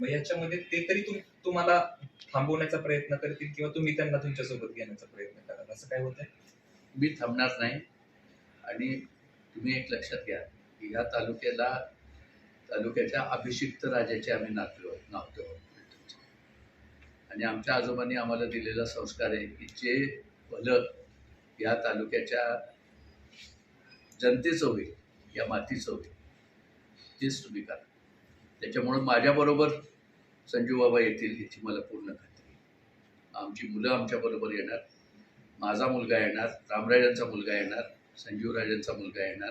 मग याच्यामध्ये ते तरी तुम तुम्हाला थांबवण्याचा प्रयत्न करतील किंवा तुम्ही त्यांना तुमच्यासोबत घेण्याचा प्रयत्न कराल? असं काय होतंय? मी थांबणार नाही. आणि तुम्ही एक लक्षात घ्या की ह्या तालुक्याला तालुक्याच्या अभिषिक्त राजाचे आम्ही नातलो नावतो आणि आमच्या आजोबांनी आम्हाला दिलेला संस्कार आहे की जे भलं या तालुक्याच्या जनतेचं होईल या मातीचं होईल तेच तुम्ही करा. त्याच्यामुळं माझ्याबरोबर संजू बाबा येतील याची मला पूर्ण खात्री. आमची मुलं आमच्याबरोबर येणार. माझा मुलगा येणार रामराजांचा मुलगा येणार संजीवराजांचा मुलगा येणार.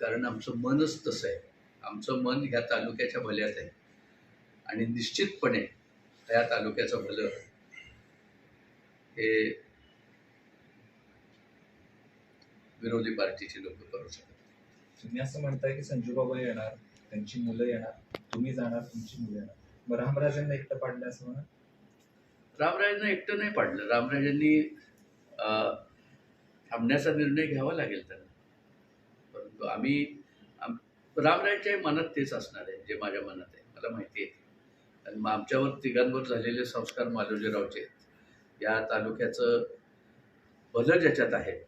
कारण आमचं मनच तसं आहे. आमचं मन ह्या तालुक्याच्या भल्यात आहे. आणि निश्चितपणे ह्या तालुक्याचं भलं हे विरोधी पार्टीचे लोक करू शकतात तुम्ही असं म्हणताय की संजू बाबा येणार त्यांची मुलं येणार तुम्ही जाणार तुमची मुलं येणार. रामराजांना एकटं पाडलं असं म्हणा. रामराजांना एकटं नाही पाडलं. रामराजांनी थांबण्याचा निर्णय घ्यावा लागेल त्यांना. परंतु आम्ही आम- मनात तेच असणार आहे जे माझ्या मनात आहे. मला माहिती आहे. आणि मग आमच्यावर तिघांवर झालेले संस्कार मालोजीरावचे आहेत. या तालुक्याचं भलं ज्याच्यात आहे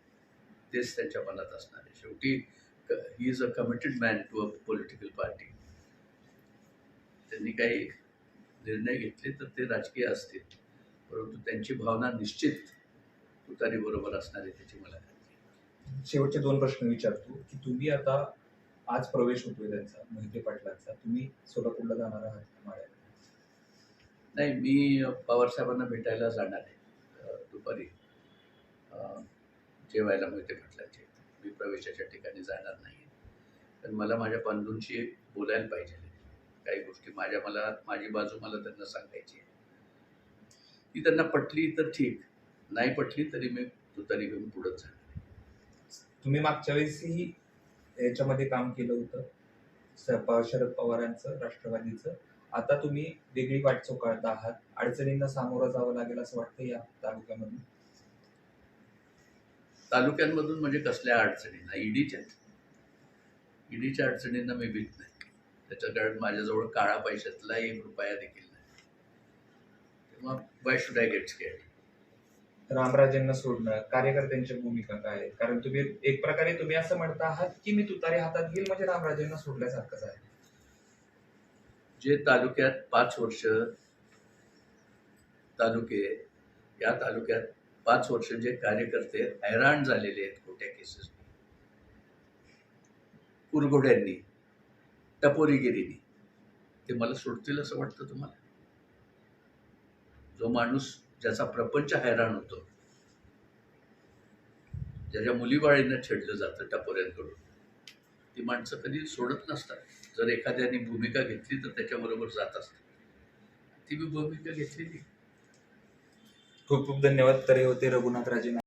तेच त्यांच्या मनात असणार आहे. शेवटी he is a committed man to a political party त्यांनी काही निर्णय घेतले तर ते राजकीय असतील. परंतु त्यांची भावना निश्चित तुतारी बरोबर असणार आहे त्याची मला. शेवटचे दोन प्रश्न विचारतो की तुम्ही आता आज प्रवेश होतोय त्यांचा मोहिते पाटलांचा. तुम्ही सोलापूरला जाणार आहात? नाही मी पवार साहेबांना भेटायला जाणार आहे दुपारी. जेवायला मोहिते पाटलाचे. मी प्रवेशाच्या ठिकाणी जाणार नाही. पण मला माझ्या बंधूंशी बोलायला पाहिजे. काही गोष्टी माझ्या मला माझी बाजू मला त्यांना सांगायची ती त्यांना पटली तर ठीक नाही पटली तरी मी तुतारी घेऊन पुढंच जाणार तुम्ही मागच्या वेळेसही याच्यामध्ये काम केलं होतं. शरद पवारांचं राष्ट्रवादीचं. आता तुम्ही वेगळी वाट चोकाळत आहात. अडचणींना सामोरं जावं लागेल असं वाटतं या तालुक्यामधून? तालुक्यांमधून म्हणजे कसल्या अडचणींना? ईडीच्या ईडीच्या अडचणींना मी भीत नाही. त्याच्या कारण माझ्याजवळ काळा पैशातला एक रुपया देखील नाही. तेव्हा why should I get scared रामराजेंना सोडणं कार्यकर्त्यांची भूमिका काय? कारण तुम्ही एक प्रकारे तुम्ही असं म्हणता आहात की मी तुतारी हातात घेईल म्हणजे रामराजेंना सोडल्यासारखंच आहे. जे तालुक्यात पाच वर्ष तालुके या तालुक्यात पाच वर्ष जे कार्यकर्ते हैराण झालेले आहेत खोट्या केसेस कुरघोड्यांनी टपोरीगिरीनी. ते मला सोडतील असं वाटतं तुम्हाला? जो माणूस ज्याचा प्रपंच हैराण होतो ज्याच्या मुलीबाळींना छेडलं जातं टपोऱ्यांकडून ती माणसं कधी सोडत नसतात. जर एखाद्याने भूमिका घेतली तर त्याच्याबरोबर जात असतात. ती मी भूमिका घेतलेली. खूप खूप धन्यवाद. तरी होते रघुनाथ राजे